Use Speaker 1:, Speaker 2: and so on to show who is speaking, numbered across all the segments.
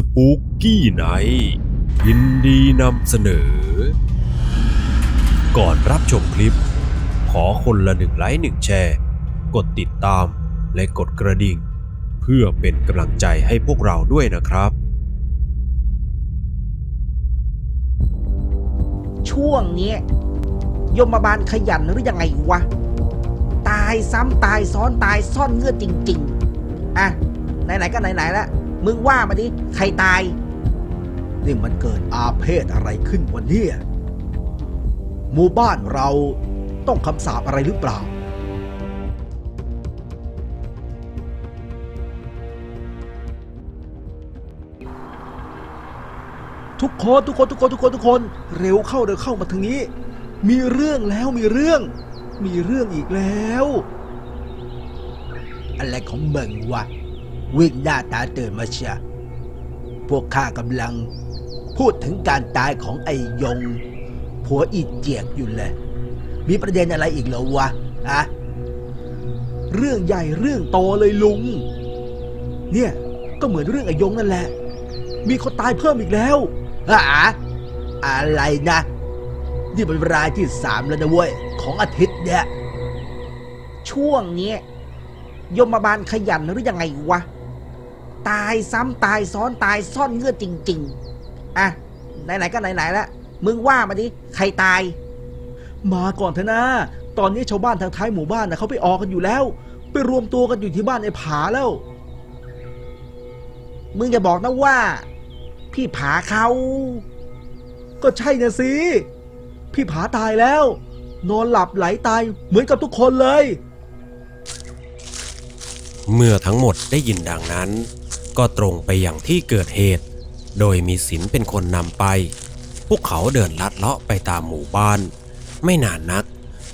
Speaker 1: สปูกกี้ไนยินดีนำเสนอ ก่อนรับชมคลิป ขอคนละหนึ่งไลค์หนึ่งแชร์ กดติดตามและกดกระดิ่ง เพื่อเป็นกำลังใจให้พวกเราด้วยนะครับ
Speaker 2: ช่วงเนี้ยยมบาลขยันหรือยังไงวะ ตายซ้ำตายซ้อนตายซ่อนเงื่อนจริง ๆ อะ ไหน ๆ ก็ไหน ๆ แล้ว มึงว่ามาดิ ใครตาย
Speaker 3: นี่มันเกิดอาเพศอะไรขึ้นวันนี้หมู่บ้านเราต้องคำสาปอะไรหรือเปล่า ทุกคนทุกคนทุกคนทุกคนทุกคน เร็วเข้าเร็วเข้ามาทางนี้ มีเรื่องแล้วมีเรื่อง มีเรื่องอีกแล้ว อะไรของมึงวะ วิ่งหน้าตาตื่นมาเชียพวกข้ากำลังพูดถึงการตายของไอ้ยง ผัวอีเจียกอยู่เลย มีประเด็นอะไรอีกเหรอวะอะเรื่องใหญ่เรื่องโตเลยลุง เนี่ยก็เหมือนเรื่องไอ้ยงนั่นแหละ มีคนตายเพิ่มอีกแล้วอะอะไรนะ นี่เป็นรายที่สามแล้วนะเว้ย ของอาทิตย์เนี่ย
Speaker 2: ช่วงนี้ยยมบาลขยันหรือยังไงวะ ตายซ้ำตายซ้อนตายซ่อนเงื่อนจริง ๆ อะ ไหนๆก็ไหนๆแล้วมึงว่ามาดิใครตาย
Speaker 3: มาก่อนเถอะนะ ตอนนี้ชาวบ้านทางท้ายหมู่บ้านนะเขาไปออกกันอยู่แล้ว ไปรวมตัวกันอยู่ที่บ้านไอ้ผาแล้ว
Speaker 2: มึงจะบอกนะว่า พี่ผาเขา
Speaker 3: ก็ใช่นะสิ พี่ผาตายแล้ว นอนหลับไหลตายเหมือนกับทุกคนเลย
Speaker 1: เมื่อทั้งหมดได้ยินดังนั้น ก็ตรงไปอย่างที่เกิดเหตุ โดยมีศิลเป็นคนนำไป พวกเขาเดินลัดเลาะไปตามหมู่บ้าน ไม่นานนัก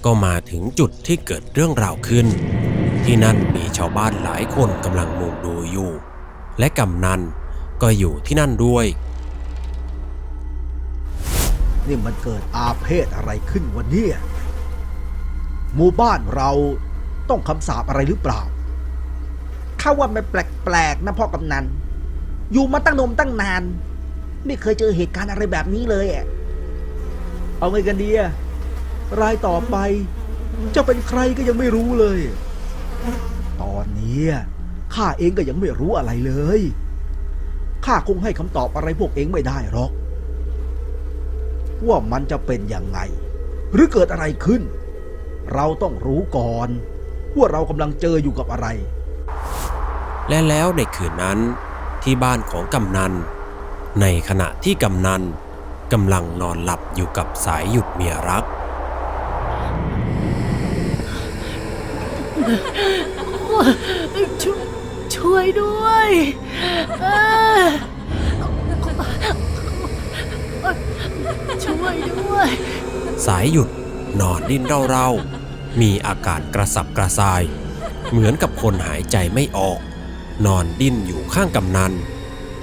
Speaker 1: ก็มาถึงจุดที่เกิดเรื่องราวขึ้น ที่นั่นมีชาวบ้านหลายคนกำลังมุงดูอยู่ และกำนันก็อยู่ที่นั่นด้วย
Speaker 3: นี่มันเกิดอาเพศอะไรขึ้นวันนี้หมู่บ้านเราต้องคำสาปอะไรหรือเปล่า
Speaker 2: ข้าว่ามันแปลกๆนะพ่อกำนัน อยู่มาตั้งนมตั้งนาน ไม่เคยเจอเหตุการณ์อะไรแบบนี้เลยอะ
Speaker 3: เอาไงกันดีอะรายต่อไป จะเป็นใครก็ยังไม่รู้เลย ตอนนี้ข้าเองก็ยังไม่รู้อะไรเลย ข้าคงให้คำตอบอะไรพวกเองไม่ได้หรอก ว่ามันจะเป็นยังไง หรือเกิดอะไรขึ้น เราต้องรู้ก่อน ว่าเรากำลังเจออยู่กับอะไร
Speaker 1: และแล้วในคืนนั้นที่บ้านของกำนัน ในขณะที่กำนันกำลังนอนหลับอยู่กับสายหยุดเมียรัก
Speaker 4: ช่วยช่วยด้วยเอ้อช่วยด้วย
Speaker 1: สายหยุดนอนดิ้นเร่าๆ มีอาการกระสับกระส่าย เหมือนกับคนหายใจไม่ออก นอนดิ้นอยู่ข้างกำนัน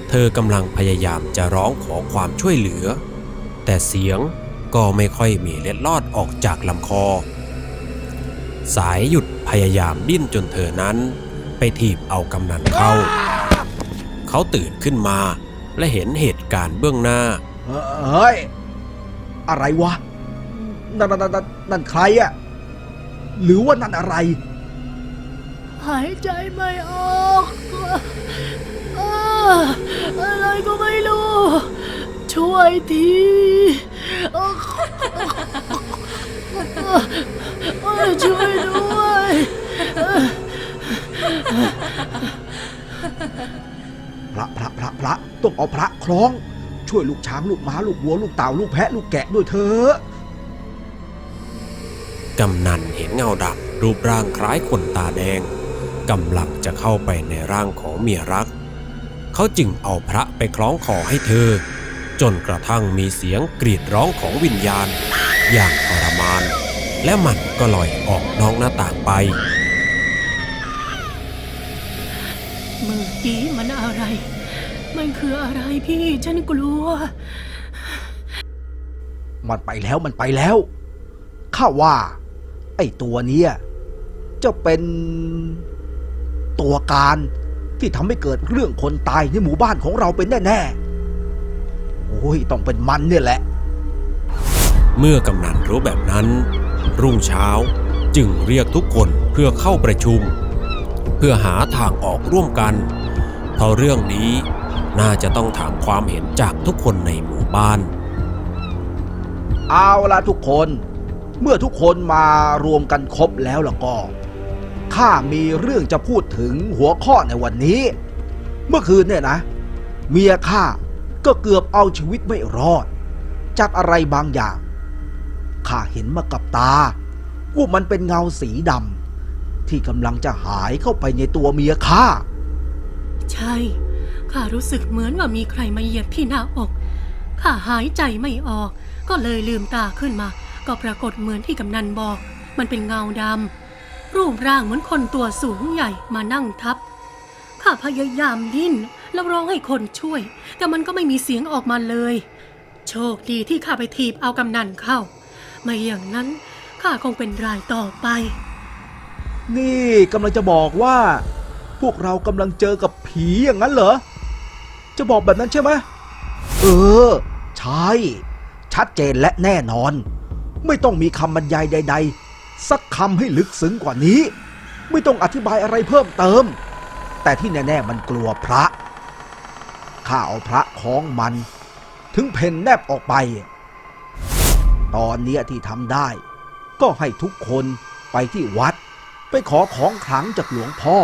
Speaker 1: เธอกำลังพยายามจะร้องขอความช่วยเหลือ แต่เสียงก็ไม่ค่อยมีเล็ดลอดออกจากลำคอ สายหยุดพยายามดิ้นจนเธอนั้น ไปถีบเอากำนันเข้า เขาตื่นขึ้นมาและเห็นเหตุการณ์เบื้องหน้า
Speaker 3: เฮ้ย อะไรวะ นั่นนั่นนั่นใครอะหรือว่านั่นอะไร
Speaker 4: หายใจไม่ออกอะไรก็ไม่รู้ ช่วยทีช่วยด้วย
Speaker 3: พระพระพระพระต้องเอาพระคล้อง ช่วยลูกช้างลูกม้าลูกวัวลูกเต่าลูกแพะลูกแกะด้วยเถอะ
Speaker 1: กำนันเห็นเงาดำรูปร่างคล้ายคนตาแดง กำลังจะเข้าไปในร่างของเมียรัก เขาจึงเอาพระไปคล้องคอให้เธอ จนกระทั่งมีเสียงกรีดร้องของวิญญาณ อย่างทรมาน และมันก็ลอยออกนอกหน้าต่างไป
Speaker 4: เมื่อกี้มันอะไร มันคืออะไรพี่ฉันกลัว
Speaker 3: มันไปแล้วมันไปแล้ว ข้าว่า ไอ้ตัวเนี้ยจะเป็น ตัวการ ที่ทำให้เกิดเรื่องคนตายในหมู่บ้านของเราเป็นแน่ๆโอ้ยต้องเป็นมันเนี่ยแหละ
Speaker 1: เมื่อกำนันรู้แบบนั้น รุ่งเช้าจึงเรียกทุกคนเพื่อเข้าประชุม เพื่อหาทางออกร่วมกันเพราะเรื่องนี้น่าจะต้องถามความเห็นจากทุกคนในหมู่บ้าน
Speaker 3: เอาละทุกคน เมื่อทุกคนมารวมกันครบแล้วล่ะก็ ข้ามีเรื่องจะพูดถึงหัวข้อในวันนี้ เมื่อคืนเนี่ยนะ เมียข้าก็เกือบเอาชีวิตไม่รอด จากอะไรบางอย่างข้าเห็นมากับตาว่ามันเป็นเงาสีดำที่กำลังจะหายเข้าไปในตัวเมียข้า
Speaker 4: ใช่ข้ารู้สึกเหมือนว่ามีใครมาเหยียบที่หน้าอกข้าหายใจไม่ออก ก็เลยลืมตาขึ้นมา ก็ปรากฏเหมือนที่กำนันบอก มันเป็นเงาดำ รูปร่างเหมือนคนตัวสูงใหญ่มานั่งทับ ข้าพยายามดิ้นแล้วร้องให้คนช่วย แต่มันก็ไม่มีเสียงออกมาเลย โชคดีที่ข้าไปถีบเอากำนันเข้า ไม่อย่างนั้นข้าคงเป็นรายต่อไป
Speaker 3: นี่กำลังจะบอกว่า พวกเรากำลังเจอกับผีอย่างนั้นเหรอ จะบอกแบบนั้นใช่ไหมเออ ใช่ ชัดเจนและแน่นอน ไม่ต้องมีคำบรรยายใด ๆ สักคำให้ลึกซึ้งกว่านี้ ไม่ต้องอธิบายอะไรเพิ่มเติม แต่ที่แน่ๆมันกลัวพระข้าเอาพระของมัน ถึงเพ่นแนบออกไป ตอนนี้ที่ทำได้ ก็ให้ทุกคนไปที่วัด ไปขอของขลังจากหลวงพ่อ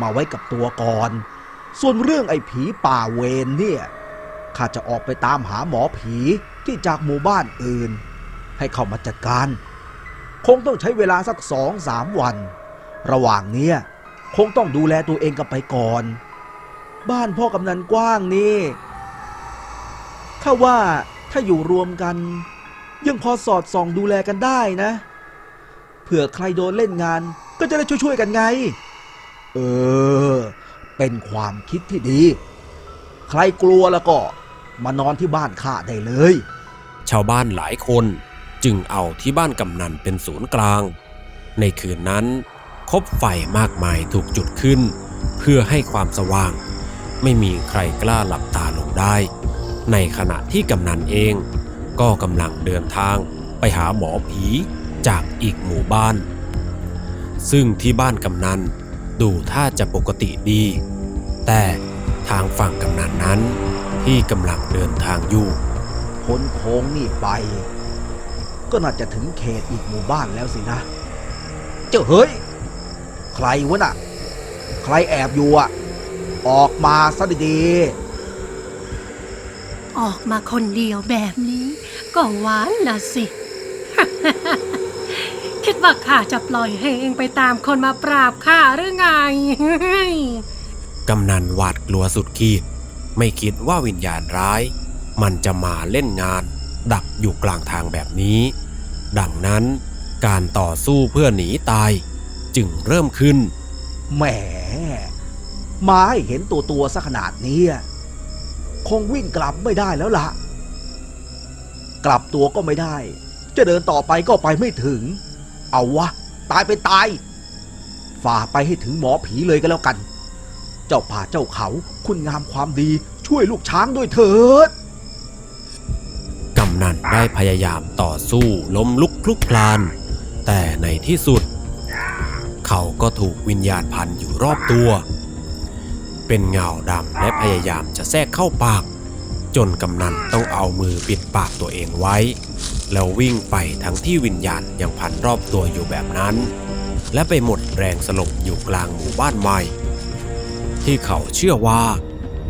Speaker 3: มาไว้กับตัวก่อน ส่วนเรื่องไอ้ผีป่าเวนเนี่ยข้าจะออกไปตามหาหมอผีที่จากหมู่บ้านอื่น ให้เข้ามาจัดการ คงต้องใช้เวลาสักสองสามวัน ระหว่างเนี้ยคงต้องดูแลตัวเองกันไปก่อน บ้านพ่อกำนันกว้างนี่ข้าว่าถ้าอยู่รวมกัน ยังพอสอดส่องดูแลกันได้นะ เผื่อใครโดนเล่นงานก็จะได้ช่วยๆกันไง เออ เป็นความคิดที่ดี ใครกลัวแล้วก็มานอนที่บ้านข้าได้เลย
Speaker 1: ชาวบ้านหลายคน จึงเอาที่บ้านกำนันเป็นศูนย์กลาง ในคืนนั้นคบไฟมากมายถูกจุดขึ้น เพื่อให้ความสว่าง ไม่มีใครกล้าหลับตาลงได้ ในขณะที่กำนันเอง ก็กำลังเดินทางไปหาหมอผีจากอีกหมู่บ้าน ซึ่งที่บ้านกำนันดูท่าจะปกติดี แต่ทางฝั่งกำนันนั้นที่กำลังเดินทางอยู่
Speaker 3: พ้นโค้งนี่ไป ก็น่าจะถึงเขตอีกหมู่บ้านแล้วสินะ เจ้าเฮ้ย ใครวะน่ะ ใครแอบอยู่อะ ออกมาซะดี
Speaker 4: ออกมาคนเดียวแบบนี้ ก็หวานนะสิ คิดว่าข้าจะปล่อยให้เองไปตามคนมาปราบข้าหรือไง
Speaker 1: กำนันหวาดกลัวสุดขีด ไม่คิดว่าวิญญาณร้าย มันจะมาเล่นงาน ดักอยู่กลางทางแบบนี้ ดังนั้นการต่อสู้เพื่อหนีตายจึงเริ่มขึ้น
Speaker 3: แหมมาให้เห็นตัวตัวซะขนาดนี้ คงวิ่งกลับไม่ได้แล้วล่ะ กลับตัวก็ไม่ได้ จะเดินต่อไปก็ไปไม่ถึง เอาวะ ตายไปตาย ฝ่าไปให้ถึงหมอผีเลยก็แล้วกัน เจ้าป่าเจ้าเขา คุณงามความดีช่วยลูกช้างด้วยเถิด
Speaker 1: นันได้พยายามต่อสู้ล้มลุกคลุกคลาน แต่ในที่สุด เขาก็ถูกวิญญาณพันอยู่รอบตัว เป็นเงาดำและพยายามจะแทรกเข้าปาก จนกำนันต้องเอามือปิดปากตัวเองไว้ แล้ววิ่งไปทั้งที่วิญญาณยังพันรอบตัวอยู่แบบนั้น และไปหมดแรงสลบอยู่กลางหมู่บ้านใหม่ ที่เขาเชื่อว่า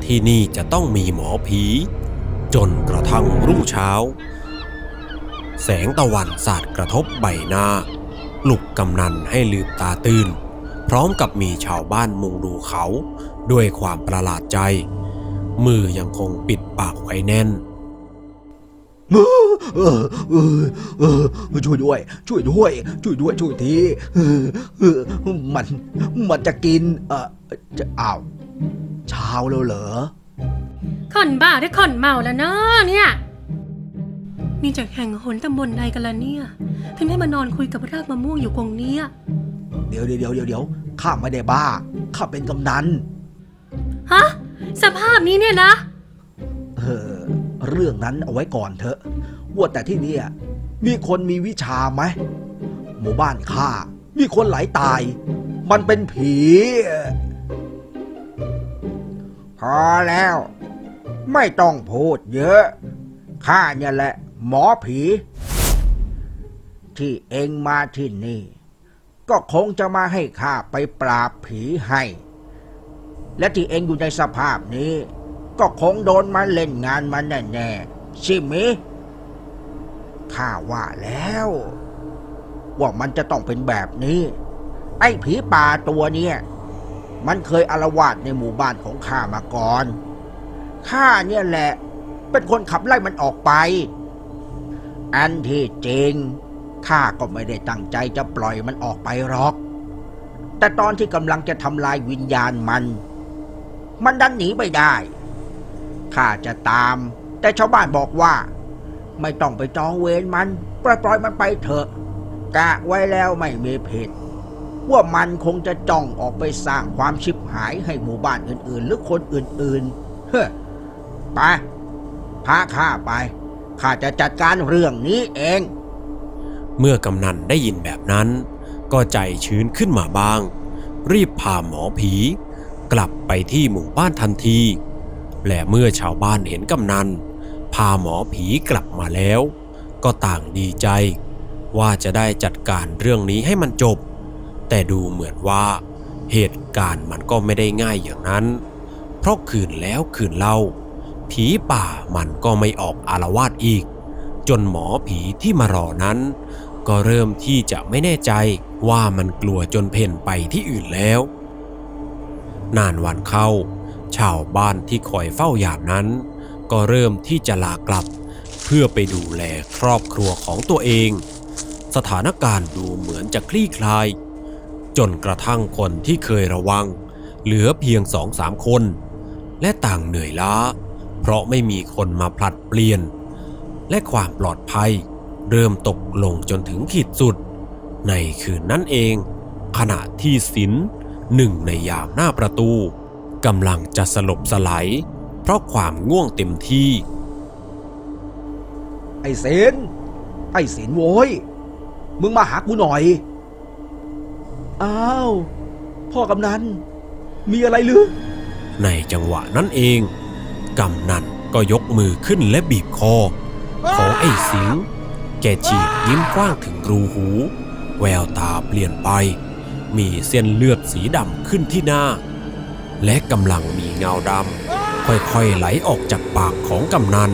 Speaker 1: ที่นี่จะต้องมีหมอผี จนกระทั่งรุ่งเช้า แสงตะวันสาดกระทบใบหน้าปลุกกำนันให้ลืมตาตื่น พร้อมกับมีชาวบ้านมุงดูเขา ด้วยความประหลาดใจ มือยังคงปิดปากไว้แน่น
Speaker 3: ช่วยด้วย ช่วยด้วย ช่วยด้วย ช่วยทีมัน มันจะกิน เออจะอ้าวเช้าแล้วเหรอ
Speaker 4: คนบ้าหรือคนเมาแล้วเนาะเนี่ย นี่จากแห่งหนตำบลใดกันละเนี่ย ถึงได้มานอนคุยกับรากมะม่วงอยู่ตรงเนี้ย
Speaker 3: เดี๋ยวเดี๋ยวเดี๋ยวเดี๋ยวข้าไม่ได้บ้า ข้าเป็นกำนัน
Speaker 4: ฮะ สภาพนี้เนี่ยนะ
Speaker 3: เออ เรื่องนั้นเอาไว้ก่อนเถอะ ว่าแต่ที่เนี่ย มีคนมีวิชาไหม หมู่บ้านข้า มีคนไหลตาย มันเป็นผี
Speaker 2: พอแล้ว ไม่ต้องพูดเยอะ ข้าเนี่ยแหละ หมอผี ที่เองมาที่นี่ ก็คงจะมาให้ข้าไปปราบผีให้ และที่เองอยู่ในสภาพนี้ ก็คงโดนมาเล่นงานมาแน่ๆใช่ไหมข้าว่าแล้ว ว่ามันจะต้องเป็นแบบนี้ ไอ้ผีป่าตัวเนี้ย มันเคยอารวาสในหมู่บ้านของข้ามาก่อน ข้าเนี่ยแหละ เป็นคนขับไล่มันออกไป อันที่จริงข้าก็ไม่ได้ตั้งใจจะปล่อยมันออกไปหรอก แต่ตอนที่กำลังจะทำลายวิญญาณมัน มันดันหนีไม่ได้ ข้าจะตาม แต่ชาวบ้านบอกว่า ไม่ต้องไปจองเวรมัน ปล่อยปล่อยมันไปเถอะ กะไว้แล้วไม่มีผิด ว่ามันคงจะจ้องออกไปสร้างความชิบหายให้หมู่บ้านอื่นๆ หรือคนอื่นๆ เฮ้ไปพาข้าไปข้าจะจัดการเรื่องนี้เอง
Speaker 1: เมื่อกำนันได้ยินแบบนั้น ก็ใจชื้นขึ้นมาบ้าง รีบพาหมอผี กลับไปที่หมู่บ้านทันที และเมื่อชาวบ้านเห็นกำนัน พาหมอผีกลับมาแล้ว ก็ต่างดีใจ ว่าจะได้จัดการเรื่องนี้ให้มันจบ แต่ดูเหมือนว่า เหตุการณ์มันก็ไม่ได้ง่ายอย่างนั้น เพราะคืนแล้วคืนเล่า ผีป่ามันก็ไม่ออกอารวาสอีก จนหมอผีที่มารอนั้น ก็เริ่มที่จะไม่แน่ใจว่ามันกลัวจนเพ่นไปที่อื่นแล้ว นานวันเข้า ชาวบ้านที่คอยเฝ้ายามนั้น ก็เริ่มที่จะลากลับ เพื่อไปดูแลครอบครัวของตัวเอง สถานการณ์ดูเหมือนจะคลี่คลาย จนกระทั่งคนที่เคยระวัง เหลือเพียงสองสามคน และต่างเหนื่อยล้า เพราะไม่มีคนมาผลัดเปลี่ยน และความปลอดภัย เริ่มตกลงจนถึงขีดสุด ในคืนนั้นเอง ขณะที่สินหนึ่งในยามหน้าประตูกำลังจะสลบสลายเพราะความง่วงเต็มที่
Speaker 3: ไอ้เสนไอ้เสนโว้ย มึงมาหากูหน่อย อ้าว พ่อกำนัน มีอะไรหรือ
Speaker 1: ในจังหวะนั้นเอง กำนันก็ยกมือขึ้นและบีบคอ ของไอ้สิงห์แกฉีกยิ้มกว้างถึงรูหู แววตาเปลี่ยนไป มีเส้นเลือดสีดำขึ้นที่หน้า และกำลังมีเงาดำค่อยๆไหลออกจากปากของกำนัน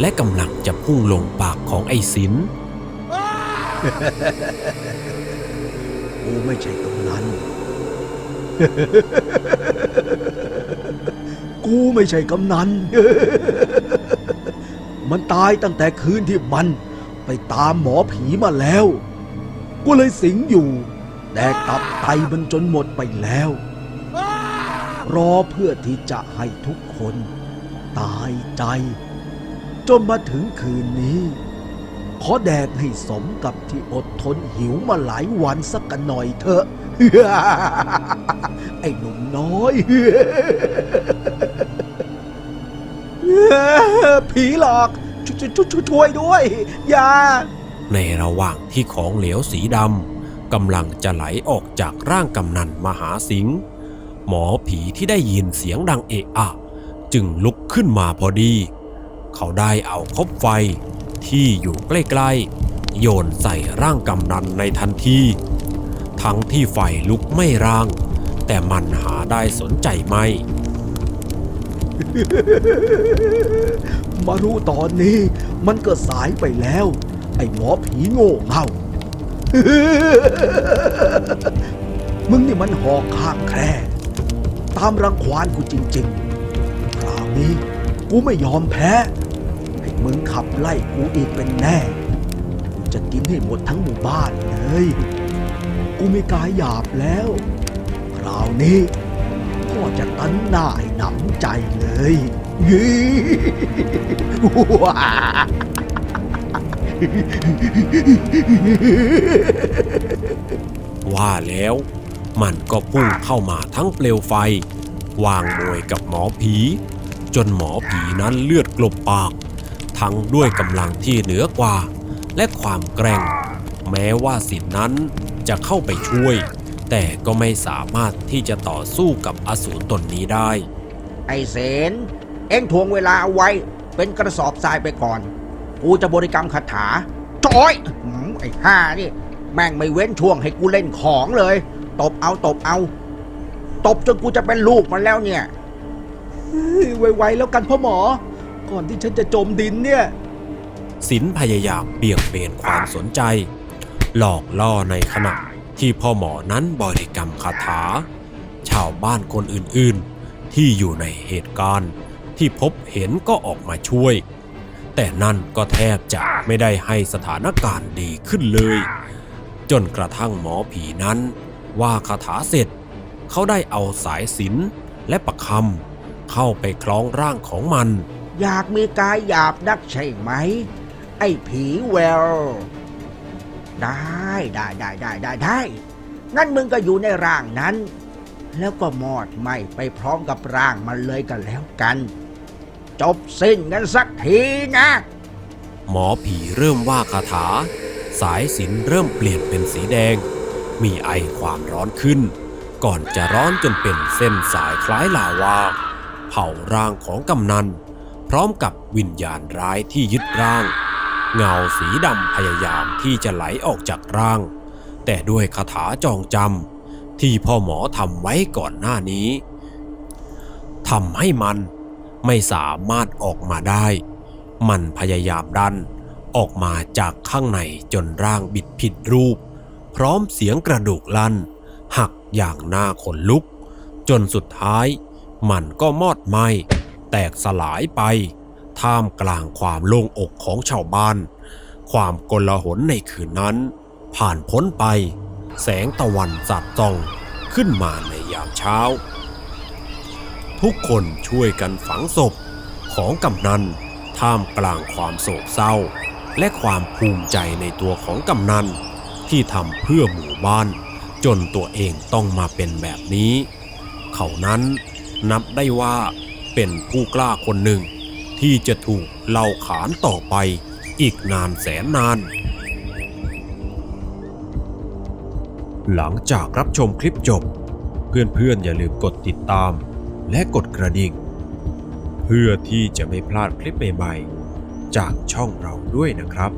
Speaker 1: และกำลังจะพุ่งลงปากของไอ้สิน
Speaker 3: กูไม่ใช่กำนันกูไม่ใช่กำนัน มันตายตั้งแต่คืนที่มันไปตามหมอผีมาแล้ว กูเลยสิงอยู่ แต่ตับไตมันจนหมดไปแล้ว รอเพื่อที่จะให้ทุกคน ตายใจ จนมาถึงคืนนี้ ขอแดกให้สมกับที่อดทนหิวมาหลายวันสักกันหน่อยเถอะ ไอ้หนุ่มน้อย ผีหลอกช่วยช่วยช่วยช่วยด้วย อย่า
Speaker 1: ในระหว่างที่ของเหลวสีดำกำลังจะไหลออกจากร่างกำนันมหาสิงห์หมอผีที่ได้ยินเสียงดังเอะอะ จึงลุกขึ้นมาพอดี เขาได้เอาคบไฟ ที่อยู่ใกล้ๆ โยนใส่ร่างกำนันในทันที ทั้งที่ไฟลุกไม่ร่าง แต่มันหาได้สนใจไม่
Speaker 3: มารู้ตอนนี้มันก็สายไปแล้ว ไอ้หมอผีโง่เง่ามึงนี่มันหอกข้างแคร่ตามรังควานกูจริงๆ คราวนี้กูไม่ยอมแพ้ มึงขับไล่กูอีกเป็นแน่กูจะกินให้หมดทั้งหมู่บ้านเลย กูไม่กายหยาบแล้ว คราวนี้พ่อจะตันหน้าให้หนำใจเลยยี่
Speaker 1: ว่าแล้วมันก็พุ่งเข้ามาทั้งเปลวไฟ วางมวยกับหมอผี จนหมอผีนั้นเลือดกลบปาก ทั้งด้วยกำลังที่เหนือกว่า และความแกร่ง แม้ว่าสินนั้นจะเข้าไปช่วย แต่ก็ไม่สามารถที่จะต่อสู้กับอสูรตนนี้ได้
Speaker 2: ไอเสนเอ็งทวงเวลาเอาไว้ เป็นกระสอบทรายไปก่อน กูจะบริกรรมคาถาจอยไอ้ห่านี่ แม่งไม่เว้นช่วงให้กูเล่นของเลย ตบเอาตบเอา ตบจนกูจะเป็นลูกมันแล้วเนี่ย
Speaker 3: ไวๆแล้วกันพ่อหมอ ก่อนที่ฉันจะจมดินเนี่ย
Speaker 1: สินพยายามเบี่ยงเบนความสนใจ หลอกล่อในขณะที่พ่อหมอนั้นบริกรรมคาถา ชาวบ้านคนอื่นๆ ที่อยู่ในเหตุการณ์ที่พบเห็นก็ออกมาช่วย แต่นั่นก็แทบจะไม่ได้ให้สถานการณ์ดีขึ้นเลย จนกระทั่งหมอผีนั้น ว่าคาถาเสร็จ เขาได้เอาสายสินและประคำเข้าไปคล้องร่างของมัน
Speaker 2: อยากมีกายหยาบนักใช่ไหม ไอ้ผีแวว ได้ได้ได้ได้ได้ได้ งั้นมึงก็อยู่ในร่างนั้น แล้วก็มอดไหมไปพร้อมกับร่างมันเลยกันแล้วกัน จบสิ้นกันสักทีนะ
Speaker 1: หมอผีเริ่มว่าคาถา สายสินเริ่มเปลี่ยนเป็นสีแดง มีไอความร้อนขึ้น ก่อนจะร้อนจนเป็นเส้นสายคล้ายลาวา เผาร่างของกำนัน ร้อมกับวิญญาณร้ายที่ยึดร่าง เงาสีดำพยายามที่จะไหลออกจากร่าง แต่ด้วยคาถาจองจำที่พ่อหมอทำไว้ก่อนหน้านี้ทำให้มันไม่สามารถออกมาได้ มันพยายามดันออกมาจากข้างในจนร่างบิดผิดรูป พร้อมเสียงกระดูกลั่น หักอย่างน่าขนลุก จนสุดท้ายมันก็มอดไหม้ แตกสลายไป ท่ามกลางความโล่งอกของชาวบ้าน ความกลหนในคืนนั้น ผ่านพ้นไป แสงตะวันสัดส่องขึ้นมาในยามเช้า ทุกคนช่วยกันฝังศพของกำนัน ท่ามกลางความโศกเศร้า และความภูมิใจในตัวของกำนัน ที่ทำเพื่อหมู่บ้าน จนตัวเองต้องมาเป็นแบบนี้ เขานั้นนับได้ว่า เป็นผู้กล้าคนหนึ่ง ที่จะถูกเล่าขานต่อไปอีกนานแสนนาน หลังจากรับชมคลิปจบ เพื่อนๆอย่าลืมกดติดตามและกดกระดิ่ง เพื่อที่จะไม่พลาดคลิปใหม่ๆ จากช่องเราด้วยนะครับ